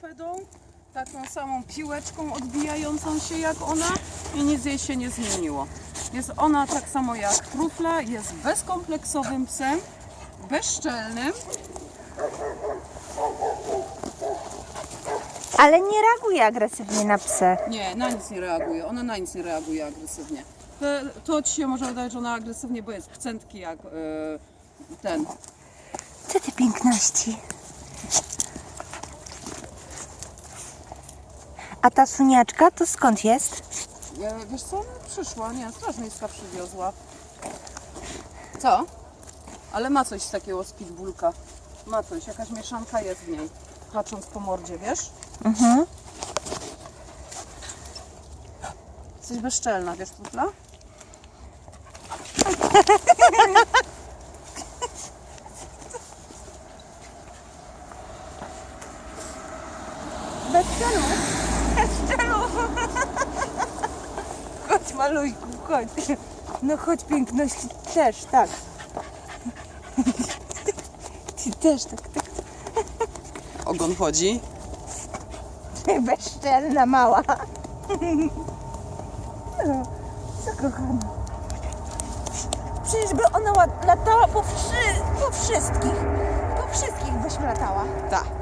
torpedą, taką samą piłeczką odbijającą się jak ona i nic jej się nie zmieniło. Jest ona tak samo jak trufla, jest bezkompleksowym psem, bezczelnym. Ale nie reaguje agresywnie na psy. Nie, na nic nie reaguje. Ona na nic nie reaguje agresywnie. To, to ci się może wydawać, że ona agresywnie, bo jest wcentki jak e, ten. Co ty piękności? A ta suniaczka to skąd jest? E, wiesz co, ona przyszła, nie, straż miejska przywiozła. Co? Ale ma coś takiego z pitbullka. Ma coś, jakaś mieszanka jest w niej. Patrząc po mordzie, wiesz? Mhm. Jesteś bezczelna, wiesz, trufla? Bez celu. Celu. Chodź malujku, chodź. No chodź piękności też, tak. Ty też tak, tak. Ogon chodzi. Bezczelna mała. No, zakochana. Przecież by ona latała po, wszy, po wszystkich. Po wszystkich byś latała. Tak.